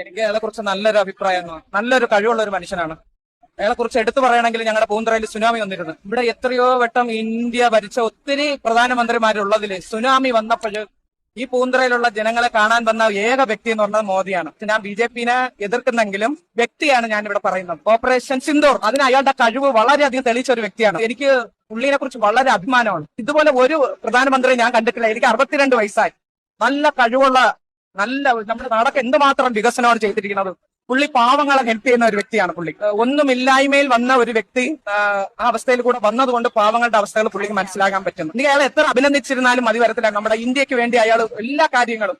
എനിക്ക് അയാളെ കുറിച്ച് നല്ലൊരു അഭിപ്രായമാണ് നല്ലൊരു കഴിവുള്ള ഒരു മനുഷ്യനാണ്. അയാളെ കുറിച്ച് എടുത്തു പറയുകയാണെങ്കിൽ ഞങ്ങളുടെ പൂന്തറയിൽ സുനാമി വന്നിരുന്നു. ഇവിടെ എത്രയോ വട്ടം ഇന്ത്യ ഭരിച്ച ഒത്തിരി പ്രധാനമന്ത്രിമാരുള്ളതിൽ സുനാമി വന്നപ്പോൾ ഈ പൂന്തറയിലുള്ള ജനങ്ങളെ കാണാൻ വന്ന ഏക വ്യക്തി എന്ന് പറഞ്ഞത് മോദിയാണ്. ഞാൻ ബി ജെ പിനെ എതിർക്കുന്നെങ്കിലും വ്യക്തിയാണ് ഞാൻ ഇവിടെ പറയുന്നത്. ഓപ്പറേഷൻ സിന്ദൂർ അതിന് അയാളുടെ കഴിവ് വളരെയധികം തെളിയിച്ച ഒരു വ്യക്തിയാണ്. എനിക്ക് പുള്ളിനെ കുറിച്ച് വളരെ അഭിമാനമാണ്. ഇതുപോലെ ഒരു പ്രധാനമന്ത്രി ഞാൻ കണ്ടിട്ടില്ല. എനിക്ക് അറുപത്തിരണ്ട് വയസ്സായി. നല്ല കഴിവുള്ള നല്ല നമ്മുടെ നാടൊക്കെ എന്തുമാത്രം വികസനമാണ് ചെയ്തിരിക്കുന്നത്. പുള്ളി പാവങ്ങളെ ഹെൽപ്പ് ചെയ്യുന്ന ഒരു വ്യക്തിയാണ് പുള്ളി. ഒന്നുമില്ലായ്മയിൽ വന്ന ഒരു വ്യക്തി ആ അവസ്ഥയിൽ കൂടെ വന്നതുകൊണ്ട് പാവങ്ങളുടെ അവസ്ഥകൾ പുള്ളിക്ക് മനസ്സിലാക്കാൻ പറ്റുന്നു. ഇനി അയാൾ എത്ര അഭിനന്ദിച്ചിരുന്നാലും മതി വരത്തില്ല. നമ്മുടെ ഇന്ത്യയ്ക്ക് വേണ്ടി അയാൾ എല്ലാ കാര്യങ്ങളും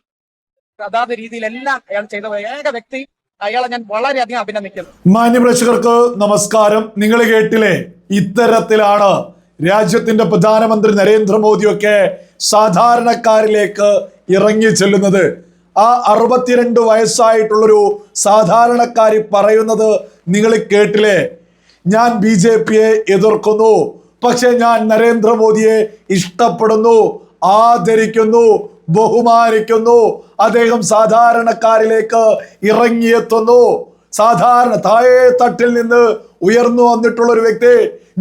അതാത് രീതിയിലെല്ലാം അയാൾ ചെയ്ത ഏക വ്യക്തി അയാളെ ഞാൻ വളരെയധികം അഭിനന്ദിക്കുന്നു. മാന്യപ്രേക്ഷകർക്ക് നമസ്കാരം. നിങ്ങൾ കേട്ടില്ലേ? ഇത്തരത്തിലാണ് രാജ്യത്തിന്റെ പ്രധാനമന്ത്രി നരേന്ദ്രമോദിയൊക്കെ സാധാരണക്കാരിലേക്ക് ഇറങ്ങി ചെല്ലുന്നത്. ആ അറുപത്തിരണ്ട് വയസ്സായിട്ടുള്ളൊരു സാധാരണക്കാരി പറയുന്നത് നിങ്ങൾ കേട്ടില്ലേ? ഞാൻ ബി ജെ പിയെ എതിർക്കുന്നു. പക്ഷെ ഞാൻ നരേന്ദ്രമോദിയെ ഇഷ്ടപ്പെടുന്നു ആദരിക്കുന്നു ബഹുമാനിക്കുന്നു. അദ്ദേഹം സാധാരണക്കാരിലേക്ക് ഇറങ്ങിയെത്തുന്നു. സാധാരണ താഴെ തട്ടിൽ നിന്ന് ഉയർന്നു വന്നിട്ടുള്ള ഒരു വ്യക്തി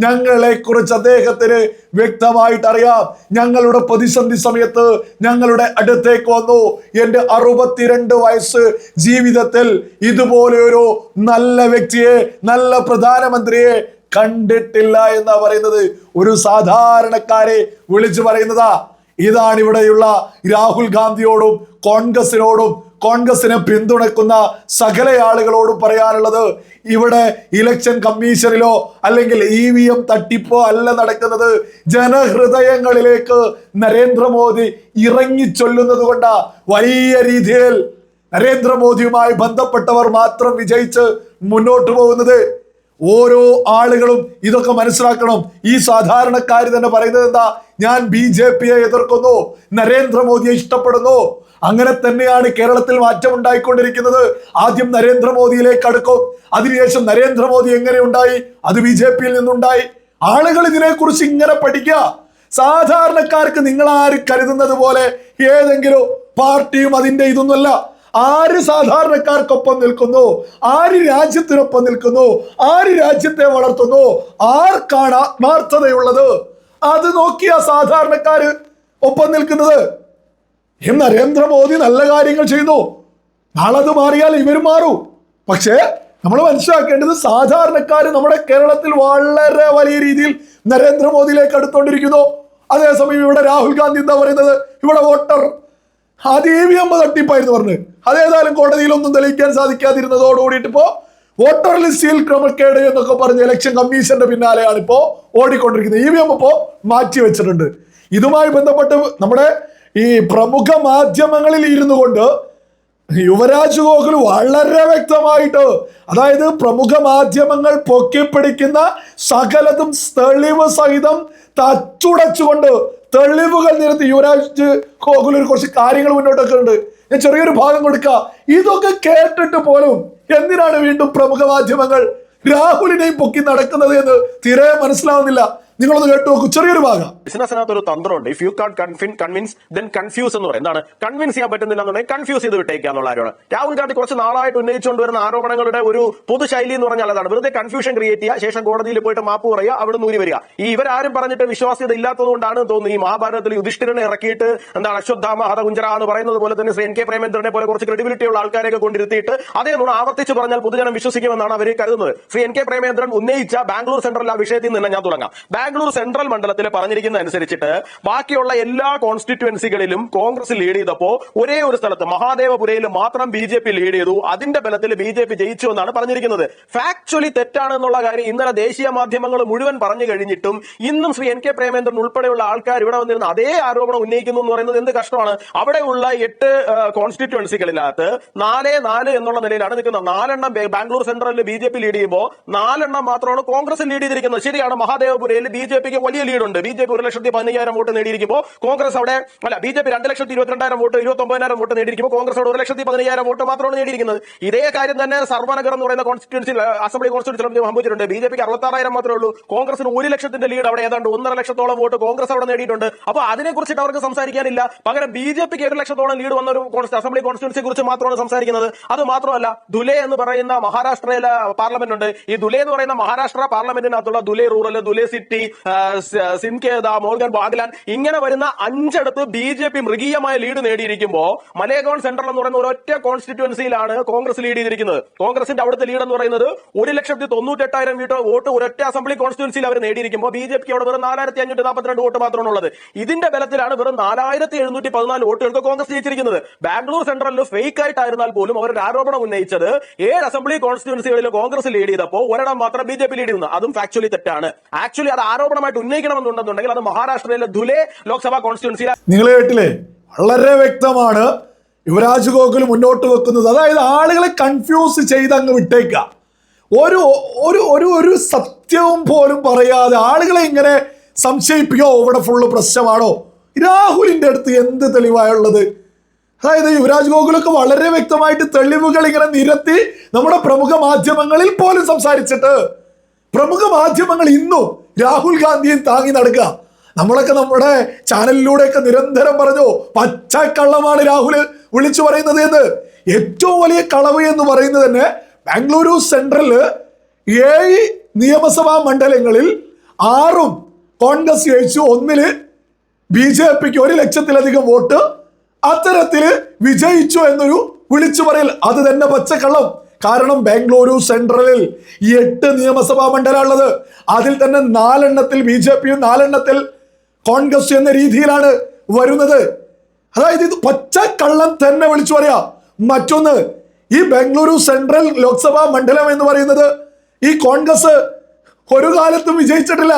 ഞങ്ങളെ കുറിച്ച് അദ്ദേഹത്തിന് വ്യക്തമായിട്ട് അറിയാം. ഞങ്ങളുടെ പ്രതിസന്ധി സമയത്ത് ഞങ്ങളുടെ അടുത്തേക്ക് വന്നു. എന്റെ അറുപത്തിരണ്ട് വയസ്സ് ജീവിതത്തിൽ ഇതുപോലെ ഒരു നല്ല വ്യക്തിയെ നല്ല പ്രധാനമന്ത്രിയെ കണ്ടിട്ടില്ല എന്നാ പറയുന്നത്. ഒരു സാധാരണക്കാരെ വിളിച്ചു പറയുന്നതാ. ഇതാണ് ഇവിടെയുള്ള രാഹുൽ ഗാന്ധിയോടും കോൺഗ്രസിനോടും കോൺഗ്രസിനെ പിന്തുണക്കുന്ന സകല ആളുകളോടും പറയാനുള്ളത് ഇവിടെ ഇലക്ഷൻ കമ്മീഷനിലോ അല്ലെങ്കിൽ ഇ വി എം തട്ടിപ്പോ അല്ല നടക്കുന്നത്. ജനഹൃദയങ്ങളിലേക്ക് നരേന്ദ്രമോദി ഇറങ്ങി ചൊല്ലുന്നത് കൊണ്ടാ വലിയ രീതിയിൽ നരേന്ദ്രമോദിയുമായി ബന്ധപ്പെട്ടവർ മാത്രം വിജയിച്ച് മുന്നോട്ട് പോകുന്നത്. ഓരോ ആളുകളും ഇതൊക്കെ മനസ്സിലാക്കണം. ഈ സാധാരണക്കാർ തന്നെ പറയുന്നത് എന്താ? ഞാൻ ബി ജെ പിയെ എതിർക്കുന്നു നരേന്ദ്രമോദിയെ ഇഷ്ടപ്പെടുന്നു. അങ്ങനെ തന്നെയാണ് കേരളത്തിൽ മാറ്റം ഉണ്ടായിക്കൊണ്ടിരിക്കുന്നത്. ആദ്യം നരേന്ദ്രമോദിയിലേക്ക് അടുക്കും. അതിനുശേഷം നരേന്ദ്രമോദി എങ്ങനെ ഉണ്ടായി? അത് ബി ജെ പിയിൽ നിന്നുണ്ടായി. ആളുകൾ ഇതിനെക്കുറിച്ച് ഇങ്ങനെ പഠിക്കുക. സാധാരണക്കാർക്ക് നിങ്ങൾ ആര് കരുതുന്നത് പോലെ ഏതെങ്കിലും പാർട്ടിയും അതിന്റെ ഇതൊന്നുമല്ല. ആര് സാധാരണക്കാർക്കൊപ്പം നിൽക്കുന്നു? ആര് രാജ്യത്തിനൊപ്പം നിൽക്കുന്നു? ആര് രാജ്യത്തെ വളർത്തുന്നു? ആർക്കാണ് ആത്മാർത്ഥതയുള്ളത്? അത് നോക്കിയ സാധാരണക്കാര് ഒപ്പം നിൽക്കുന്നത്. ഈ നരേന്ദ്രമോദി നല്ല കാര്യങ്ങൾ ചെയ്യുന്നു. നാളെ അത് മാറിയാൽ ഇവരും മാറൂ. പക്ഷേ നമ്മൾ മനസ്സിലാക്കേണ്ടത് സാധാരണക്കാർ നമ്മുടെ കേരളത്തിൽ വളരെ വലിയ രീതിയിൽ നരേന്ദ്രമോദിയിലേക്ക് അടുത്തോണ്ടിരിക്കുന്നു. അതേസമയം ഇവിടെ രാഹുൽ ഗാന്ധി എന്താ പറയുന്നത്? ഇവിടെ വോട്ടർ. അത് ഇ വി തട്ടിപ്പായിരുന്നു പറഞ്ഞ്. അതേതായാലും കോടതിയിലൊന്നും തെളിയിക്കാൻ സാധിക്കാതിരുന്നതോടുകൂടിയിട്ട് ഇപ്പോൾ വോട്ടർ ലിസ്റ്റിൽ ക്രമക്കേട് എന്നൊക്കെ പറഞ്ഞ് ഇലക്ഷൻ കമ്മീഷന്റെ പിന്നാലെയാണ് ഇപ്പോൾ ഓടിക്കൊണ്ടിരിക്കുന്നത്. ഇ വി എം ഇപ്പോൾ മാറ്റി വെച്ചിട്ടുണ്ട്. ഇതുമായി ബന്ധപ്പെട്ട് നമ്മുടെ ഈ പ്രമുഖ മാധ്യമങ്ങളിൽ ഇരുന്നു കൊണ്ട് യുവരാജ് ഗോകുൽ വളരെ വ്യക്തമായിട്ട് അതായത് പ്രമുഖ മാധ്യമങ്ങൾ പൊക്കിപ്പിടിക്കുന്ന സകലതും തെളിവ് സഹിതം തച്ചുടച്ചുകൊണ്ട് തെളിവുകൾ നിരത്തി. യുവരാജ് ഗോകുൽ കുറച്ച് കാര്യങ്ങൾ മുന്നോട്ടൊക്കെ ഉണ്ട് ഞാൻ ചെറിയൊരു ഭാഗം കൊടുക്കുക ഇതൊക്കെ കേട്ടിട്ട് പോലും എന്തിനാണ് വീണ്ടും പ്രമുഖ മാധ്യമങ്ങൾ രാഹുലിനെയും പൊക്കി നടക്കുന്നത് എന്ന് തീരെ മനസ്സിലാവുന്നില്ല. നിങ്ങളൊന്ന് കേട്ടു നോക്കൂ. ചെറിയൊരു ഭാഗം. ബിസിനസ്സിനകത്ത് ഒരു തന്ത്രമുണ്ട്. If you can confine convince then confuse എന്ന് പറയും. എന്താണ്? കൺവിൻസ് ചെയ്യാൻ പറ്റുന്നില്ല എന്നുണ്ടെങ്കിൽ കൺഫ്യൂസ് ചെയ്ത് വിട്ടേക്കുക എന്നുള്ള കാര്യമാണ്. രാഹുൽ ഗാന്ധി കുറച്ച് നാളായിട്ട് ഉന്നയിച്ചുകൊണ്ട് വരുന്ന ആരോപണങ്ങളുടെ ഒരു പൊതുശൈലി എന്ന് പറഞ്ഞാൽ അതാണ്. വെറുതെ കൺഫ്യൂഷൻ ക്രിയേറ്റ് ചെയ്യുക ശേഷം കോടതിയിൽ പോയിട്ട് മാപ്പ് പറയുക അവിടെ നൂരി വരിക. ഈ ഇവരാരും പറഞ്ഞിട്ട് വിശ്വാസ്യത ഇല്ലാത്തതുകൊണ്ടാണ് തോന്നുന്നു. ഈ മഹാഭാരതത്തിൽ യുധിഷ്ഠിരനെ ഇറക്കിയിട്ട് എന്താണ് അശ്വത്ഥാമ ഹതകുഞ്ചര എന്ന് പറയുന്നത് പോലെ തന്നെ ശ്രീ എൻ കെ പ്രേമേന്ദ്രനെ പോലെ കുറച്ച് ക്രെഡിബിലിറ്റി ഉള്ള ആൾക്കാരെയൊക്കെ കൊണ്ടിരുത്തിയിട്ട് അതേ നുണ ആവർത്തിച്ച് പറഞ്ഞാൽ പൊതുജനം വിശ്വസിക്കുമെന്നാണ് അവർ കരുതുന്നത്. ശ്രീ എൻ കെ പ്രേമേന്ദ്രൻ ഉന്നയിച്ച ബാംഗ്ലൂർ സെൻട്രൽ ആ വിഷയത്തിൽ നിന്ന് ഞാൻ തുടങ്ങാം. ബാംഗ്ലൂർ സെൻട്രൽ മണ്ഡലത്തിൽ പറഞ്ഞിരിക്കുന്ന അനുസരിച്ചിട്ട് ബാക്കിയുള്ള എല്ലാ കോൺസ്റ്റിറ്റ്യുവൻസികളിലും കോൺഗ്രസ് ലീഡ് ചെയ്തപ്പോ ഒരേ ഒരു സ്ഥലത്ത് മഹാദേവപുരയിൽ മാത്രം ബി ജെ പി ലീഡ് ചെയ്തു. അതിന്റെ ബലത്തിൽ ബി ജെ പി ജയിച്ചു എന്നാണ് പറഞ്ഞിരിക്കുന്നത്. ഫാക്ച്വലി തെറ്റാണെന്നുള്ള കാര്യം ഇന്നലെ ദേശീയ മാധ്യമങ്ങൾ മുഴുവൻ പറഞ്ഞു കഴിഞ്ഞിട്ടും ഇന്നും ശ്രീ എൻ കെ പ്രേമേന്ദ്രൻ ഉൾപ്പെടെയുള്ള ആൾക്കാർ ഇവിടെ വന്നിരുന്ന അതേ ആരോപണം ഉന്നയിക്കുന്നു എന്ന് പറയുന്നത് എന്ത് കഷ്ടമാണ്? അവിടെയുള്ള എട്ട് കോൺസ്റ്റിറ്റ്യുവൻസികളിനകത്ത് നാല് നാല് എന്നുള്ള നിലയിലാണ് നിൽക്കുന്നത്. നാലെണ്ണം ബാംഗ്ലൂർ സെൻട്രലിൽ ബി ജെ പി ലീഡ് ചെയ്യുമ്പോൾ നാലെണ്ണം മാത്രമാണ് കോൺഗ്രസ് ലീഡ് ചെയ്തിരിക്കുന്നത്. ശരിയാണ് മഹാദേവപുരയിൽ ബി ജെ പിക്ക് വലിയ ലീഡുണ്ട്. ബി ജെ പി ഒരു ലക്ഷത്തി പതിനയ്യായിരം വോട്ട് നേടിയിരിക്കുമ്പോൾ കോൺഗ്രസ് അവിടെ അല്ല ബി ജെ പി രണ്ട് ലക്ഷത്തി ഇരുപത്തിരണ്ടായിരം വോട്ട് ഇരുപത്തി ഒമ്പതിനായിരം വോട്ട് നേടിയിരിക്കുമ്പോൾ കോൺഗ്രസ് അവിടെ ഒരു ലക്ഷത്തി പതിനയ്യായിരം വോട്ട് മാത്രമാണ് നേടിയിരിക്കുന്നത്. ഇതേ കാര്യം തന്നെ സർവനഗർ എന്ന് പറയുന്ന കോൺസ്റ്റിറ്റ്യൻസി അസംബ്ലി കോൺസ്റ്റിറ്റ്യൂൻസിൽ സംഭവിച്ചിട്ടുണ്ട്. ബി ജെ പിക്ക് അറുപത്താറായിരം മാത്രമേ ഉള്ളൂ. കോൺഗ്രസിന് ഒരു ലക്ഷത്തിന്റെ ലീഡ് അവിടെ ഏതാണ്ട് ഒന്നര ലക്ഷത്തോളം വോട്ട് കോൺഗ്രസ് അവിടെ നേടിയിട്ടുണ്ട്. അപ്പോൾ അതിനെ കുറിച്ചിട്ട് അവർക്ക് സംസാരിക്കാനില്ല. പകരം ബി ജെ പിക്ക് ഒരു ലക്ഷത്തോളം ലീഡ് വന്ന ഒരു അസംബ്ലി കോൺസ്റ്റിറ്റ്യൂൻസിയെ കുറിച്ച് മാത്രമാണ് സംസാരിക്കുന്നത്. അത് മാത്രമല്ല ദുലെ എന്ന് പറയുന്ന മഹാരാഷ്ട്രയിലെ പാർലമെന്റ് ഉണ്ട്. ഈ ദുലെ എന്ന് പറയുന്ന മഹാരാഷ്ട്ര പാർലമെന്റിനകത്തുള്ള ദുലെ റൂറൽ ദുലെ സിറ്റി സിംകേത മോർഗൻ ബാഗ്ലാൻ ഇങ്ങനെ വരുന്ന അഞ്ചിടത്ത് ബി ജെ പി മൃഗീയമായ ലീഡ് നേടിയിരിക്കുമ്പോൾ മലേഗോൺ സെൻട്രൽ എന്ന് പറയുന്ന ഒരൊറ്റ കോൺസ്റ്റിറ്റ്യുവൻസിയിലാണ് കോൺഗ്രസ് ലീഡ് ചെയ്തിരിക്കുന്നത്. കോൺഗ്രസിന്റെ അവിടുത്തെ ലീഡ് എന്ന് പറയുന്നത് ഒരു ലക്ഷത്തി തൊണ്ണൂറ്റെട്ടായിരം വീട്ട് വോട്ട് ഒരൊറ്റ അസംബ്ലി കോൺസ്റ്റിറ്റ്യുവൻസിയിൽ അവർ നേടിയിരിക്കുമ്പോൾ ബി ജെ പിക്ക് അവിടെ വെറും നാലായിരത്തി അഞ്ഞൂറ്റി നാൽപ്പത്തിരണ്ട് വോട്ട് മാത്രമാണ് ഉള്ളത് ഇതിന്റെ ബലത്തിലാണ് വെറും നാലായിരത്തി എഴുന്നൂറ്റി പതിനാല് വോട്ടുകൾക്ക് കോൺഗ്രസ് ജയിച്ചിരിക്കുന്നത്. ബാംഗ്ലൂർ സെൻട്രലിൽ ഫേക്ക് ആയിട്ടായിരുന്നാൽ പോലും അവർ ആരോപണം ഉന്നയിച്ചത് ഏഴ് അസംബ്ലി കോൺസ്റ്റിറ്റ്യുവൻസികളിൽ കോൺഗ്രസ് ലീഡ് ചെയ്തപ്പോൾ ഒരെണ്ണം മാത്രം ബി ജെ പി ലീഡ് ചെയ്യുന്നു. അതും ഫാക്ച്വലി തെറ്റാണ്. ആക്ച്വലി അത് ആരോപണമായിട്ട് ഉന്നയിക്കണമെന്നുണ്ടെന്നുണ്ടെങ്കിൽ അത് മഹാരാഷ്ട്രയിലെ ധുലെ ലോക്സഭാ കോൺസ്റ്റിറ്റ്യുവൻസിയിലെ നിങ്ങൾ കേട്ടില്ലേ വളരെ വ്യക്തമാണ് യുവരാജ് ഗോകുൽ മുന്നോട്ട് വെക്കുന്നത്. അതായത് ആളുകളെ കൺഫ്യൂസ് ചെയ്ത് അങ്ങ് വിട്ടേക്ക ഒരു ഒരു ഒരു ഒരു സത്യവും പോലും പറയാതെ ആളുകളെ ഇങ്ങനെ സംശയിപ്പിക്കോ ഇവിടെ ഫുള്ള് പ്രശ്നമാണോ? രാഹുലിന്റെ അടുത്ത് എന്ത് തെളിവായുള്ളത് അതായത് യുവരാജ് ഗോകുലൊക്കെ വളരെ വ്യക്തമായിട്ട് തെളിവുകൾ ഇങ്ങനെ നിരത്തി നമ്മുടെ പ്രമുഖ മാധ്യമങ്ങളിൽ പോലും സംസാരിച്ചിട്ട് പ്രമുഖ മാധ്യമങ്ങൾ ഇന്നും രാഹുൽ ഗാന്ധിയും താങ്ങി നടക്കുക. നമ്മളൊക്കെ നമ്മുടെ ചാനലിലൂടെയൊക്കെ നിരന്തരം പറഞ്ഞു പച്ചക്കള്ളമാണ് രാഹുൽ വിളിച്ചു പറയുന്നത് എന്ന്. ഏറ്റവും വലിയ കളവ് എന്ന് പറയുന്നത് തന്നെ ബാംഗ്ലൂരു സെൻട്രലിൽ ഏഴ് നിയമസഭാ മണ്ഡലങ്ങളിൽ ആറും കോൺഗ്രസ് ജയിച്ചു. ഒന്നിൽ ബി ജെ പിക്ക് ഒരു ലക്ഷത്തിലധികം വോട്ട്. അത്തരത്തിൽ വിജയിച്ചു എന്നൊരു വിളിച്ചു പറയൽ. അത് തന്നെ പച്ചക്കള്ളം. കാരണം ബാംഗ്ലൂരു സെൻട്രലിൽ എട്ട് നിയമസഭാ മണ്ഡലമുള്ളത് അതിൽ തന്നെ നാലെണ്ണത്തിൽ ബി ജെ പിയും നാലെണ്ണത്തിൽ കോൺഗ്രസ് എന്ന രീതിയിലാണ് വരുന്നത്. അതായത് ഇത് പച്ച കള്ളം തന്നെ വിളിച്ചു പറയാ. മറ്റൊന്ന് ഈ ബാംഗ്ലൂരു സെൻട്രൽ ലോക്സഭാ മണ്ഡലം എന്ന് പറയുന്നത് ഈ കോൺഗ്രസ് ഒരു കാലത്തും വിജയിച്ചിട്ടില്ല.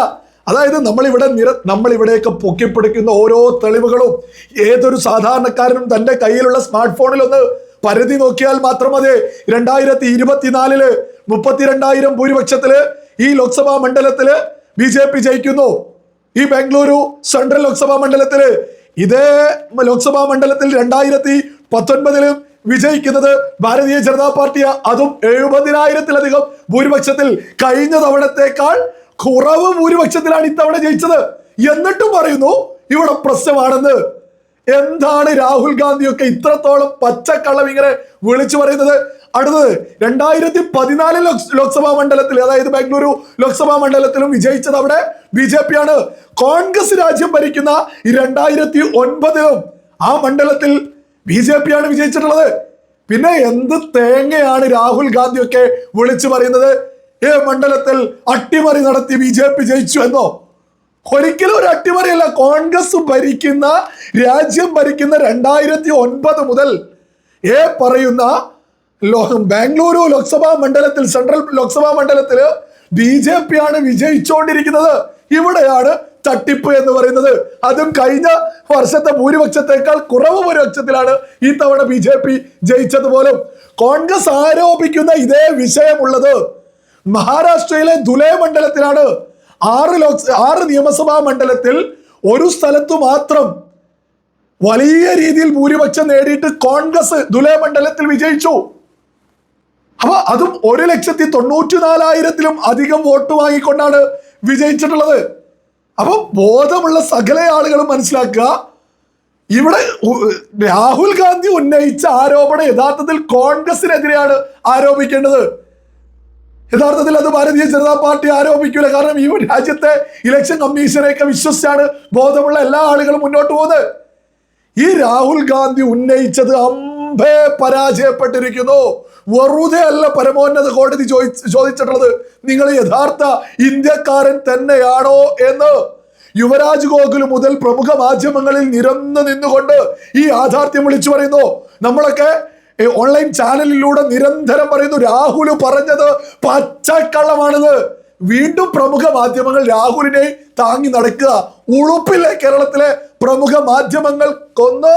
അതായത് നമ്മളിവിടെ നിര നമ്മളിവിടെയൊക്കെ പൊക്കിപ്പിടിക്കുന്ന ഓരോ തെളിവുകളും ഏതൊരു സാധാരണക്കാരനും തന്റെ കയ്യിലുള്ള സ്മാർട്ട് ഫോണിൽ ഒന്ന് പരിധി നോക്കിയാൽ മാത്രം മതി. രണ്ടായിരത്തി ഇരുപത്തിനാലിൽ മുപ്പത്തിരണ്ടായിരം ഭൂരിപക്ഷത്തിൽ ഈ ലോക്സഭാ മണ്ഡലത്തിൽ ബി ജെ പി ജയിക്കുന്നു. ഈ ബാംഗ്ലൂരു സെൻട്രൽ ലോക്സഭാ മണ്ഡലത്തിൽ ഇതേ ലോക്സഭാ മണ്ഡലത്തിൽ രണ്ടായിരത്തി പത്തൊൻപതിലും വിജയിക്കുന്നത് ഭാരതീയ ജനതാ പാർട്ടിയ അതും എഴുപതിനായിരത്തിലധികം ഭൂരിപക്ഷത്തിൽ കഴിഞ്ഞ തവണത്തേക്കാൾ കുറവ് ഭൂരിപക്ഷത്തിലാണ് ഇത്തവണ ജയിച്ചത്. എന്നിട്ടും പറയുന്നു ഇവിടെ പ്രശ്നമാണെന്ന്. എന്താണ് രാഹുൽ ഗാന്ധിയൊക്കെ ഇത്രത്തോളം പച്ചക്കള്ളം ഇങ്ങനെ വിളിച്ചു പറയുന്നത്? അടുത്തത് രണ്ടായിരത്തി പതിനാല് ലോക്സഭാ മണ്ഡലത്തിൽ അതായത് ബാംഗ്ലൂരു ലോക്സഭാ മണ്ഡലത്തിലും വിജയിച്ചത് അവിടെ ബി ജെ പി ആണ് കോൺഗ്രസ് രാജ്യം ഭരിക്കുന്ന രണ്ടായിരത്തി ഒൻപതിലും ആ മണ്ഡലത്തിൽ ബി ജെ പി ആണ് വിജയിച്ചിട്ടുള്ളത്. പിന്നെ എന്ത് തേങ്ങയാണ് രാഹുൽ ഗാന്ധിയൊക്കെ വിളിച്ചു പറയുന്നത്? ഏ മണ്ഡലത്തിൽ അട്ടിമറി നടത്തി ബി ജെ പി ജയിച്ചു എന്നോ? ഒരിക്കലും ഒരു അട്ടിമറിയല്ല. കോൺഗ്രസ് ഭരിക്കുന്ന രാജ്യം ഭരിക്കുന്ന രണ്ടായിരത്തി ഒൻപത് മുതൽ ഏ പറയുന്ന ബാംഗ്ലൂരു ലോക്സഭാ മണ്ഡലത്തിൽ സെൻട്രൽ ലോക്സഭാ മണ്ഡലത്തിൽ ബി ജെ പി ആണ് വിജയിച്ചുകൊണ്ടിരിക്കുന്നത് ഇവിടെയാണ് തട്ടിപ്പ് എന്ന് പറയുന്നത്. അതും കഴിഞ്ഞ വർഷത്തെ ഭൂരിപക്ഷത്തെക്കാൾ കുറവ് ഭൂരിപക്ഷത്തിലാണ് ഈ തവണ ബി ജെ പി ജയിച്ചത് പോലും കോൺഗ്രസ് ആരോപിക്കുന്ന ഇതേ വിഷയമുള്ളത് മഹാരാഷ്ട്രയിലെ ദുലേ മണ്ഡലത്തിലാണ്. ആറ് ലോക് ആറ് നിയമസഭാ മണ്ഡലത്തിൽ ഒരു സ്ഥലത്തു മാത്രം വലിയ രീതിയിൽ ഭൂരിപക്ഷം നേടിയിട്ട് കോൺഗ്രസ് ദുലേ മണ്ഡലത്തിൽ വിജയിച്ചു. അപ്പൊ അതും ഒരു ലക്ഷത്തി തൊണ്ണൂറ്റി നാലായിരത്തിലും അധികം വോട്ട് വാങ്ങിക്കൊണ്ടാണ് വിജയിച്ചിട്ടുള്ളത്. അപ്പൊ ബോധമുള്ള സകല ആളുകളും മനസ്സിലാക്കുക ഇവിടെ രാഹുൽ ഗാന്ധി ഉന്നയിച്ച ആരോപണം യഥാർത്ഥത്തിൽ കോൺഗ്രസിനെതിരെയാണ് ആരോപിക്കേണ്ടത്. യഥാർത്ഥത്തിൽ അത് ഭാരതീയ ജനതാ പാർട്ടി ആരോപിക്കൂല. കാരണം ഈ രാജ്യത്തെ ഇലക്ഷൻ കമ്മീഷനെയൊക്കെ വിശ്വസിച്ചാണ് ബോധമുള്ള എല്ലാ ആളുകളും മുന്നോട്ട് പോകുന്നത്. ഈ രാഹുൽ ഗാന്ധി ഉന്നയിച്ചത് അമ്പേ പരാജയപ്പെട്ടിരിക്കുന്നു. വെറുതെ അല്ല പരമോന്നത കോടതി ചോദിച്ച- ചോദിച്ചിട്ടുള്ളത് നിങ്ങൾ യഥാർത്ഥ ഇന്ത്യക്കാരൻ തന്നെയാണോ? എന്ന്. യുവരാജ് ഗോകുൽ മുതൽ പ്രമുഖ മാധ്യമങ്ങളിൽ നിരന്ന് നിന്നുകൊണ്ട് ഈ യാഥാർത്ഥ്യം വിളിച്ചു പറയുന്നു. നമ്മളൊക്കെ ഓൺലൈൻ ചാനലിലൂടെ നിരന്തരം പറയുന്നു രാഹുൽ പറഞ്ഞത് പച്ചക്കള്ളമാണെന്ന്. വീണ്ടും പ്രമുഖ മാധ്യമങ്ങൾ രാഹുലിനെ താങ്ങി നടക്കുക. ഉളുപ്പിലെ കേരളത്തിലെ പ്രമുഖ മാധ്യമങ്ങൾ കൊന്ന്